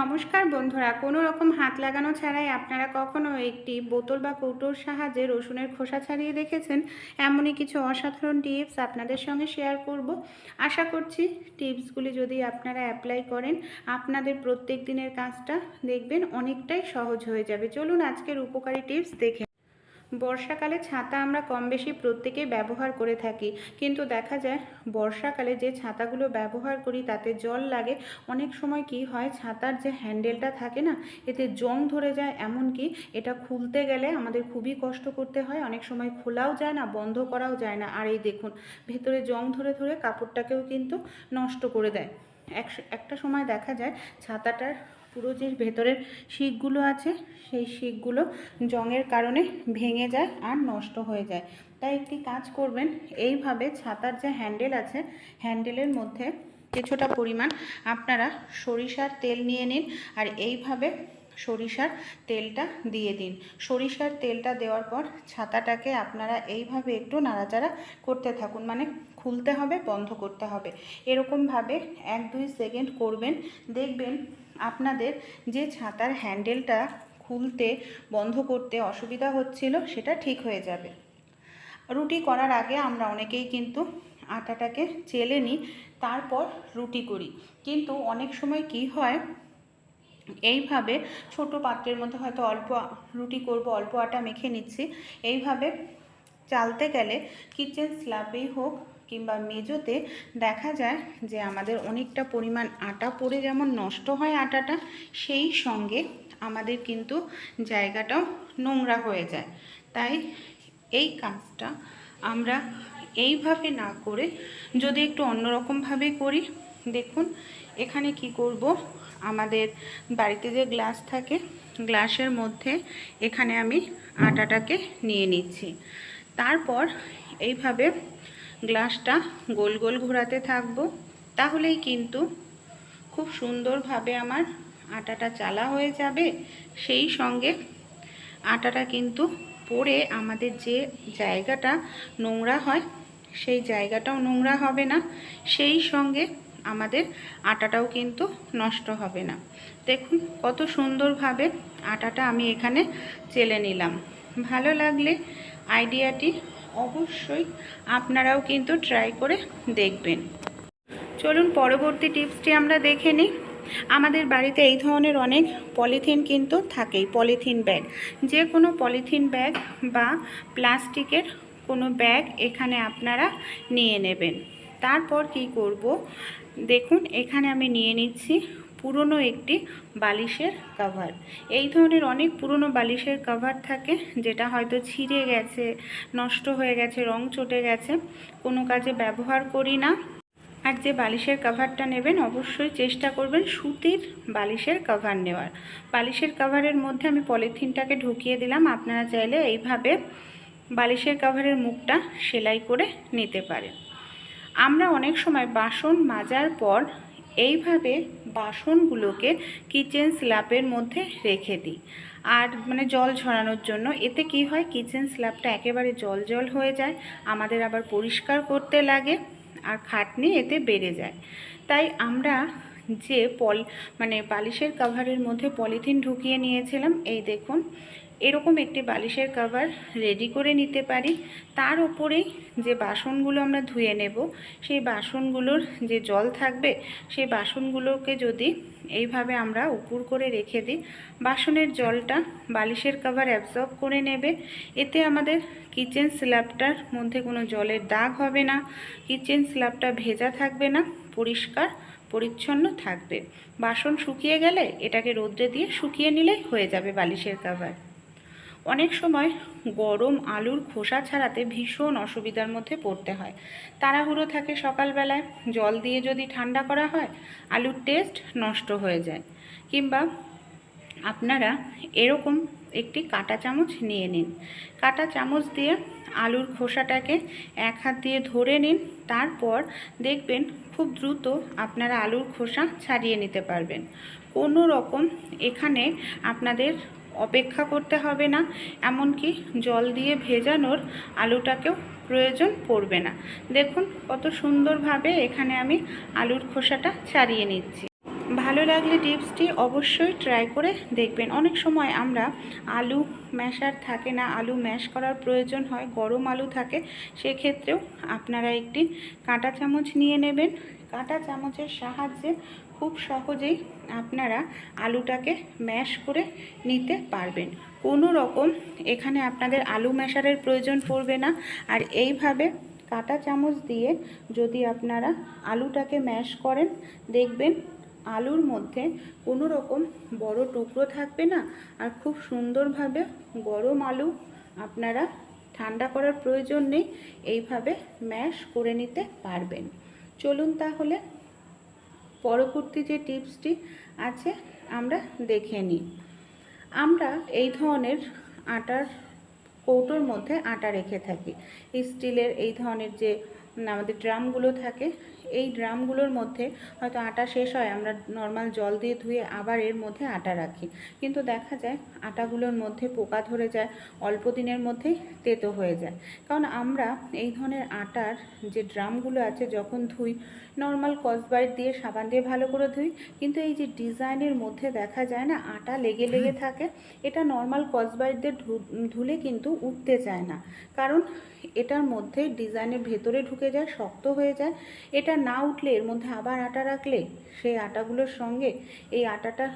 নমস্কার বন্ধুরা, কোনো রকম হাত লাগানো ছাড়াই আপনারা কখনো একটি বোতল বা কৌটোর সাহায্যে রসুনের খোসা ছাড়িয়ে দেখেছেন? এমনই কিছু অসাধারণ টিপস আপনাদের সঙ্গে শেয়ার করব। আশা করছি টিপসগুলি যদি আপনারা অ্যাপ্লাই করেন, আপনাদের প্রত্যেক দিনের কাজটা দেখবেন, অনেকটাই সহজ হয়ে যাবে। চলুন আজকের উপকারী টিপস দেখে বর্ষাকালে ছাতা আমরা কম বেশি প্রত্যেকেই ব্যবহার করে থাকি। কিন্তু দেখা যায়, বর্ষাকালে যে ছাতাগুলো ব্যবহার করি, তাতে জল লাগে। অনেক সময় কি হয়, ছাতার যে হ্যান্ডেলটা থাকে না, এতে জং ধরে যায়। এমনকি এটা খুলতে গেলে আমাদের খুবই কষ্ট করতে হয়। অনেক সময় খোলাও যায় না, বন্ধ করাও যায় না। আর এই দেখুন, ভেতরে জং ধরে ধরে কাপড়টাকেও কিন্তু নষ্ট করে দেয়। এক একটা সময় দেখা যায়, ছাতাটার পুরো যে ভেতরের শিকগুলো আছে, সেই শিকগুলো জঙের কারণে ভেঙে যায় আর নষ্ট হয়ে যায়। তাই একটি কাজ করবেন, এইভাবে ছাতার যে হ্যান্ডেল আছে, হ্যান্ডেলের মধ্যে কিছুটা পরিমাণ আপনারা সরিষার তেল নিয়ে নিন আর এইভাবে সরিষার তেলটা দিয়ে দিন। সরিষার তেলটা দেওয়ার পর ছাতাটাকে আপনারা এইভাবে একটু নাড়াচাড়া করতে থাকুন। মানে খুলতে হবে, বন্ধ করতে হবে। এরকমভাবে এক দুই সেকেন্ড করবেন। দেখবেন আপনাদের যে ছাতার হ্যান্ডেলটা খুলতে, বন্ধ করতে অসুবিধা হচ্ছিল, সেটা ঠিক হয়ে যাবে। রুটি করার আগে আমরা অনেকেই কিন্তু আটাটাকে চেলে নিই, তারপর রুটি করি। কিন্তু অনেক সময় কি হয় এইভাবে ছোট পাত্রের মধ্যে হয়তো অল্প রুটি করব, অল্প আটা মেখে নিচ্ছি। এইভাবে চালতে গেলে কিচেন স্ল্যাবেই হোক কিংবা মেজোতে দেখা যায় যে আমাদের অনেকটা পরিমাণ আটা পড়ে যেমন নষ্ট হয় আটাটা, সেই সঙ্গে আমাদের কিন্তু জায়গাটাও নোংরা হয়ে যায়। তাই এই কাজটা আমরা এইভাবে না করে যদি একটু অন্যরকমভাবে করি দেখুন, এখানে কি করব? আমাদের বাড়িতে যে গ্লাস থাকে, গ্লাসের মধ্যে এখানে আমি আটাটাকে নিয়ে নিচ্ছি। তারপর এইভাবে গ্লাসটা গোল গোল ঘোরাতে থাকব। তাহলেই কিন্তু খুব সুন্দরভাবে আমার আটাটা চালা হয়ে যাবে। সেই সঙ্গে আটাটা কিন্তু পরে আমাদের যে জায়গাটা নোংরা হয়, সেই জায়গাটাও নোংরা হবে না। সেই সঙ্গে আমাদের আটাটাও কিন্তু নষ্ট হবে না। দেখুন কত সুন্দরভাবে আটাটা আমি এখানে চেলে নিলাম। ভালো লাগলে আইডিয়াটি অবশ্যই আপনারাও কিন্তু ট্রাই করে দেখবেন। চলুন পরবর্তী টিপসটি আমরা দেখে নিই। আমাদের বাড়িতে এই ধরনের অনেক পলিথিন কিন্তু থাকেই, পলিথিন ব্যাগ। যে কোনো পলিথিন ব্যাগ বা প্লাস্টিকের কোনো ব্যাগ এখানে আপনারা নিয়ে নেবেন। তারপর কি করব? দেখুন, এখানে আমি নিয়ে নিচ্ছি পুরনো একটি বালিশের কাভার এই ধরনের অনেক পুরনো বালিশের কভার থাকে, যেটা হয়তো ছিঁড়ে গেছে, নষ্ট হয়ে গেছে, রং চটে গেছে, কোনো কাজে ব্যবহার করি না। আর যে বালিশের কভারটা নেবেন, অবশ্যই চেষ্টা করবেন সুতির বালিশের কাভার নেওয়ার। বালিশের কাভারের মধ্যে আমি পলিথিনটাকে ঢুকিয়ে দিলাম, আপনারা চাইলে এইভাবে বালিশের কাভারের মুখটা সেলাই করে নিতে পারেন। আমরা অনেক সময় বাসন মাজার পর এইভাবে বাসনগুলোকে কিচেন স্ল্যাবের মধ্যে রেখে দিই। আর মানে জল ঝরানোর জন্য এতে কি হয় কিচেন স্ল্যাবটা একেবারে জল জল হয়ে যায়, আমাদের আবার পরিষ্কার করতে লাগে আর খাটনি এতে বেড়ে যায়। তাই আমরা যে পল মানে বালিশের কাভারের মধ্যে পলিথিন ঢুকিয়ে নিয়েছিলাম, এই দেখুন এরকম একটি বালিশের কাভার রেডি করে নিতে পারি। তার উপরেই যে বাসনগুলো আমরা ধুয়ে নেব, সেই বাসনগুলোর যে জল থাকবে, সেই বাসনগুলোকে যদি এইভাবে আমরা উপর করে রেখে দিই, বাসনের জলটা বালিশের কাভার অ্যাবজর্ব করে নেবে। এতে আমাদের কিচেন স্ল্যাবটার মধ্যে কোনো জলের দাগ হবে না কিচেন স্ল্যাবটা ভেজা থাকবে না, পরিষ্কার, পরিচ্ছন্ন থাকবে। বাসন শুকিয়ে গেলে এটাকে রোদ্রে দিয়ে শুকিয়ে নিলেই হয়ে যাবে বালিশের কাভার অনেক সময় গরম আলুর খোসা ছাড়াতে ভীষণ অসুবিধার মধ্যে পড়তে হয়। তাড়াহুড়ো থাকে সকালবেলায়, জল দিয়ে যদি ঠান্ডা করা হয়, আলুর টেস্ট নষ্ট হয়ে যায়। কিংবা আপনারা এরকম একটি কাঁটা চামচ নিয়ে নিন। কাটা চামচ দিয়ে আলুর খোসাটাকে এক হাত দিয়ে ধরে নিন, তারপর দেখবেন খুব দ্রুত আপনারা আলুর খোসা ছাড়িয়ে নিতে পারবেন। কোনো রকম এখানে আপনাদের অপেক্ষা করতে হবে না, এমনকি জল দিয়ে ভেজানোর আলুটাকেও প্রয়োজন পড়বে না। দেখুন কত সুন্দরভাবে এখানে আমি আলুর খোসাটা ছাড়িয়ে নিচ্ছি। ভালো লাগলে টিপসটি অবশ্যই ট্রাই করে দেখবেন। অনেক সময় আমরা আলু ম্যাশার থাকে না, আলু ম্যাশ করার প্রয়োজন হয়, গরম আলু থাকে, সেক্ষেত্রেও আপনারা একটি কাঁটা চামচ নিয়ে নেবেন। কাঁটা চামচের সাহায্যে খুব সহজেই আপনারা আলুটাকে ম্যাশ করে নিতে পারবেন। কোনো রকম এখানে আপনাদের আলু ম্যাশারের প্রয়োজন পড়বে না। আর এইভাবে কাঁটা চামচ দিয়ে যদি আপনারা আলুটাকে ম্যাশ করেন, দেখবেন আলুর মধ্যে কোনো রকম বড় টুকরো থাকবে না। আর খুব সুন্দরভাবে গরম আলু আপনারা ঠান্ডা করার প্রয়োজন নেই। এইভাবে ম্যাশ করে নিতে পারবেন। চলুন তাহলে পরবর্তী যে টিপসটি আছে, আমরা দেখে নিই। আমরা এই ধরনের আটার কৌটোর মধ্যে আটা রেখে থাকি। স্টিলের এই ধরনের যে আমাদের ড্রামগুলো থাকে এই ড্রামগুলোর মধ্যে হয়তো আটা শেষ হয়, আমরা নর্মাল জল দিয়ে ধুয়ে আবার এর মধ্যে আটা রাখি। কিন্তু দেখা যায় আটাগুলোর মধ্যে পোকা ধরে যায়, অল্প দিনের মধ্যেই তেতো হয়ে যায়। কারণ আমরা এই ধরনের আটার যে ড্রামগুলো আছে, যখন ধুই নর্মাল কসবাইট দিয়ে সাবান দিয়ে ভালো করে ধুই, কিন্তু এই যে ডিজাইনের মধ্যে দেখা যায় না, আটা লেগে লেগে থাকে, এটা নর্মাল কসবাইট দিয়ে ধুলে কিন্তু উঠতে চায় না। কারণ এটার মধ্যে ডিজাইনের ভেতরে ঢুকে যায়, শক্ত হয়ে যায়। এটা না উঠলে এর মধ্যে আবার আটা রাখলে, সেই আটাগুলোর সঙ্গে এই আটাটা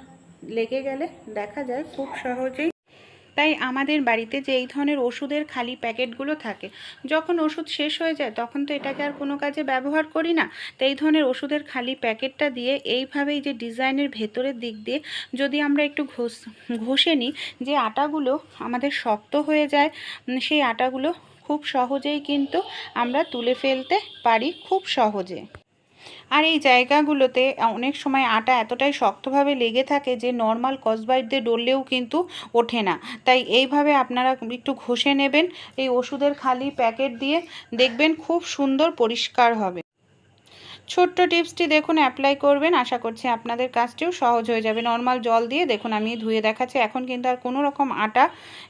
লেগে গেলে দেখা যায় খুব সহজেই। তাই আমাদের বাড়িতে যে এই ধরনের ওষুধের খালি প্যাকেটগুলো থাকে, যখন ওষুধ শেষ হয়ে যায়, তখন তো এটাকে আর কোনো কাজে ব্যবহার করি না। তো এই ধরনের ওষুধের খালি প্যাকেটটা দিয়ে এইভাবেই যে ডিজাইনের ভেতরের দিক দিয়ে যদি আমরা একটু ঘষ, ঘষে নিই, যে আটাগুলো আমাদের শক্ত হয়ে যায় সেই আটাগুলো খুব সহজেই কিন্তু আমরা তুলে ফেলতে পারি খুব সহজে। আর এই জায়গাগুলোতে অনেক সময় আটা এতটাই শক্তভাবে লেগে থাকে যে নর্মাল কসবাইট দিয়ে ডললেও কিন্তু ওঠে না। তাই এইভাবে আপনারা একটু ঘষে নেবেন, এই ওষুধের খালি প্যাকেট দিয়ে দেখবেন খুব সুন্দর পরিষ্কার হবে। ছোট্ট টিপসটি দেখুন অ্যাপ্লাই করবেন। আশা করছি আপনাদের কাজটিও সহজ হয়ে যাবে। নর্মাল জল দিয়ে দেখুন, আমি ধুয়ে দেখাচ্ছি। এখন কিন্তু আর কোনো রকম আটা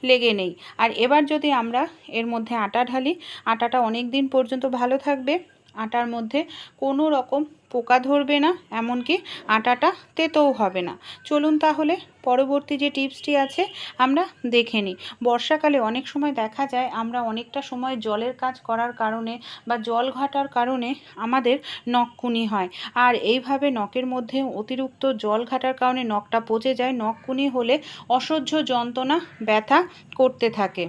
লেগে নেই। আর এবার যদি আমরা এর মধ্যে আটা ঢালি, আটাটা অনেক দিন পর্যন্ত ভালো থাকবে। আটার মধ্যে কোনো রকম পোকা ধরবে না, এমনকি আটাটা তেতোও হবে না। চলুন তাহলে পরবর্তী যে টিপসটি আছে আমরা দেখে নিই। বর্ষাকালে অনেক সময় দেখা যায় আমরা অনেকটা সময় জলের কাজ করার কারণে বা জল ঘাটার কারণে আমাদের নখকুনি হয়। আর এইভাবে নখের মধ্যে অতিরিক্ত জল ঘাটার কারণে নখটা পচে যায়। নখকুনি হলে অসহ্য যন্ত্রণা, ব্যথা করতে থাকে।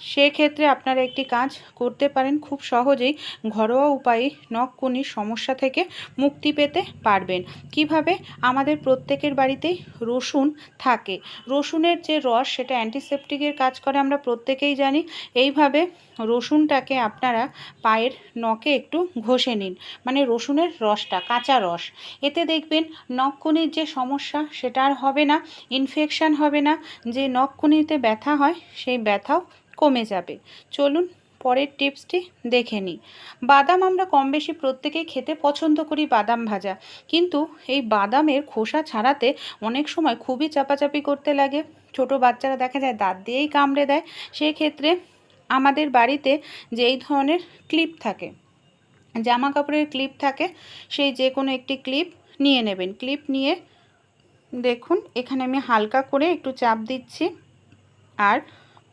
সেক্ষেত্রে আপনারা একটি কাজ করতে পারেন খুব সহজেই ঘরোয়া উপায়ে নখকুনির সমস্যা থেকে মুক্তি পেতে পারবেন। কীভাবে? আমাদের প্রত্যেকের বাড়িতেই রসুন থাকে। রসুনের যে রস সেটা অ্যান্টিসেপটিকের কাজ করে, আমরা প্রত্যেকেই জানি। এইভাবে রসুনটাকে আপনারা পায়ের নখে একটু ঘষে নিন। মানে রসুনের রসটা, কাঁচা রস। এতে দেখবেন নখকুনির যে সমস্যা সেটা আর হবে না ইনফেকশান হবে না। যে নখকুনিতে ব্যথা হয়, সেই ব্যথাও কমে যাবে। চলুন পরের টিপসটি দেখে নিই। বাদাম আমরা কম বেশি প্রত্যেকেই খেতে পছন্দ করি বাদাম ভাজা। কিন্তু এই বাদামের খোসা ছাড়াতে অনেক সময় খুবই চাপাচাপি করতে লাগে। ছোট বাচ্চারা দেখা যায় দাঁত দিয়েই কামড়ে দেয়। সেক্ষেত্রে আমাদের বাড়িতে যেই ধরনের ক্লিপ থাকে জামা কাপড়ের ক্লিপ থাকে, সেই যে কোনো একটি ক্লিপ নিয়ে নেবেন। ক্লিপ নিয়ে দেখুন, এখানে আমি হালকা করে একটু চাপ দিচ্ছি। আর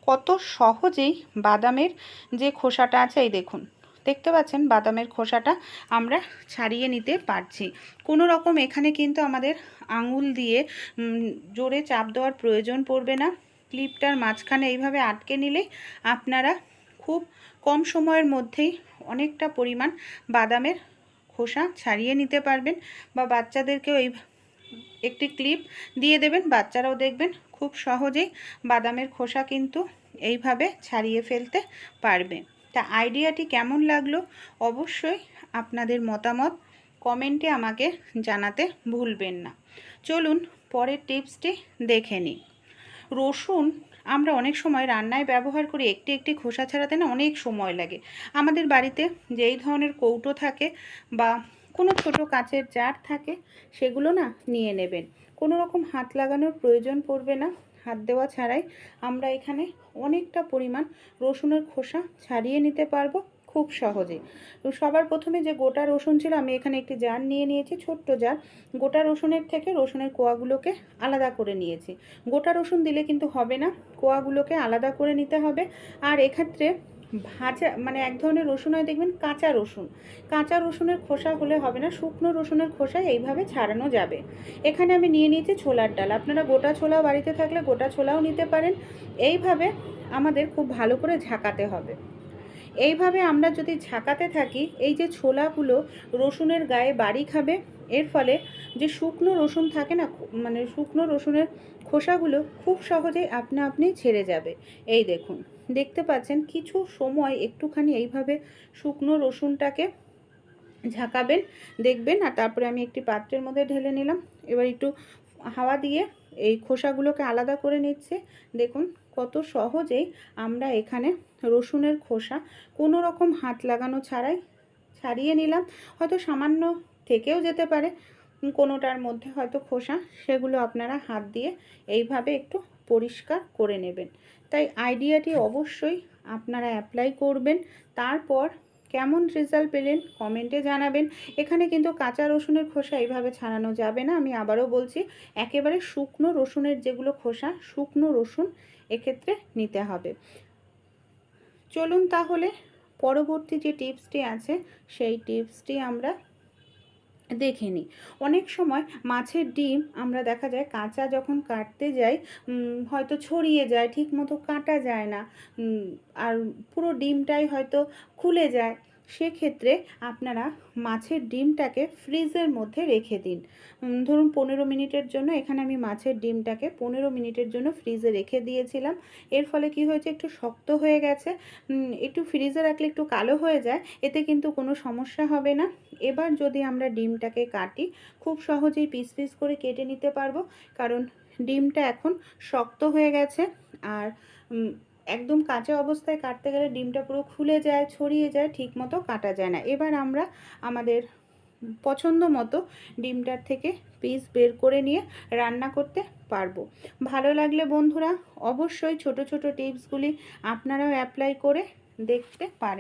কত সহজেই বাদামের যে খোসাটা আছে, এই দেখুন। দেখতে পাচ্ছেন বাদামের খোসাটা আমরা ছাড়িয়ে নিতে পারছি। কোনো রকম এখানে কিন্তু আমাদের আঙুল দিয়ে জোরে চাপ দেওয়ার প্রয়োজন পড়বে না। ক্লিপটার মাঝখানে এইভাবে আটকে নিলে আপনারা খুব কম সময়ের মধ্যেই অনেকটা পরিমাণ বাদামের খোসা ছাড়িয়ে নিতে পারবেন বা বাচ্চাদেরকেও এই একটি ক্লিপ দিয়ে দেবেন, বাচ্চারাও দেখবেন খুব সহজেই বাদামের খোসা কিন্তু এইভাবে ছাড়িয়ে ফেলতে পারবে। তা আইডিয়াটি কেমন লাগল অবশ্যই আপনাদের মতামত কমেন্টে আমাকে জানাতে ভুলবেন না। চলুন পরের টিপসটি দেখে নিই। রসুন আমরা অনেক সময় রান্নায় ব্যবহার করি, একটি একটি খোসা ছাড়াতে না অনেক সময় লাগে। আমাদের বাড়িতে যেই ধরনের কৌটো থাকে বা কোনো ছোট কাঁচের জার থাকে, সেগুলো না নিয়ে নেবেন। কোনো রকম হাত লাগানোর প্রয়োজন পড়বে না। হাত দেওয়া ছাড়াই আমরা এখানে অনেকটা পরিমাণ রসুনের খোসা ছাড়িয়ে নিতে পারব খুব সহজে। সবার প্রথমে যে গোটা রসুন ছিল, আমি এখানে একটি জার নিয়ে নিয়েছি, ছোট্ট জার। গোটা রসুনের থেকে রসুনের কোয়াগুলোকে আলাদা করে নিয়েছি। গোটা রসুন দিলে কিন্তু হবে না, কোয়াগুলোকে আলাদা করে নিতে হবে। আর এক্ষেত্রে ভাজা মানে এক ধরনের রসুন হয়, দেখবেন কাঁচা রসুন। কাঁচা রসুনের খোসা হলে হবে না, শুকনো রসুনের খোসা এইভাবে ছাড়ানো যাবে। এখানে আমি নিয়ে নিয়েছি ছোলার ডাল। আপনারা গোটা ছোলা বাড়িতে থাকলে গোটা ছোলাও নিতে পারেন। এইভাবে আমাদের খুব ভালো করে ঝাঁকাতে হবে। এইভাবে আমরা যদি ঝাঁকাতে থাকি, এই যে ছোলাগুলো রসুনের গায়ে বাড়ি খাবে, এর ফলে যে শুকনো রসুন থাকে না মানে শুকনো রসুনের খোসাগুলো খুব সহজেই আপনা আপনি ছেড়ে যাবে। এই দেখুন, দেখতে পাচ্ছেন কিছু সময় একটুখানি এইভাবে শুকনো রসুনটাকে ঝাঁকাবেন, দেখবেন, আর তারপরে আমি একটি পাত্রের মধ্যে ঢেলে নিলাম। এবার একটু হাওয়া দিয়ে এই খোসাগুলোকে আলাদা করে নিচ্ছে। দেখুন কত সহজেই আমরা এখানে রসুনের খোসা কোনো রকম হাত লাগানো ছাড়াই ছাড়িয়ে নিলাম। হয়তো সামান্য থেকেও যেতে পারে, কোনোটার মধ্যে হয়তো খোসা, সেগুলো আপনারা হাত দিয়ে এইভাবে একটু পরিষ্কার করে নেবেন। তাই আইডিয়াটি অবশ্যই আপনারা অ্যাপ্লাই করবেন। তারপর কেমন রেজাল্ট পেলেন কমেন্টে জানাবেন। এখানে কিন্তু কাঁচা রসুনের খোসা এইভাবে ছাড়ানো যাবে না। আমি আবারও বলছি, একেবারে শুকনো রসুনের যেগুলো খোসা, শুকনো রসুন এক্ষেত্রে নিতে হবে। চলুন তাহলে পরবর্তী যে টিপসটি আছে, সেই টিপসটি আমরা দেখে নিই অনেক সময় মাছের ডিম আমরা দেখা যায় কাঁচা যখন কাটতে যাই হয়তো ছড়িয়ে যায় ঠিক মতো কাটা যায় না আর পুরো ডিমটাই হয়তো খুলে যায়। সেক্ষেত্রে আপনারা মাছের ডিমটাকে ফ্রিজের মধ্যে রেখে দিন। ধরুন পনেরো মিনিটের জন্য এখানে আমি মাছের ডিমটাকে পনেরো মিনিটের জন্য ফ্রিজে রেখে দিয়েছিলাম। এর ফলে কি হয়েছে? একটু শক্ত হয়ে গেছে। একটু ফ্রিজে রাখলে একটু কালো হয়ে যায়, এতে কিন্তু কোনো সমস্যা হবে না। এবার যদি আমরা ডিমটাকে কাটি, খুব সহজেই পিস পিস করে কেটে নিতে পারব। কারণ ডিমটা এখন শক্ত হয়ে গেছে। আর একদম কাঁচা অবস্থায় কাটতে গেলে ডিমটা পুরো খুলে যায়, ছড়িয়ে যায় ঠিক মতো কাটা যায় না। এবার আমরা আমাদের পছন্দ মতো ডিমটার থেকে পিস বের করে নিয়ে রান্না করতে পারব। ভালো লাগলে বন্ধুরা অবশ্যই ছোট ছোট টিপসগুলি আপনারাও অ্যাপ্লাই করে দেখতে পারেন।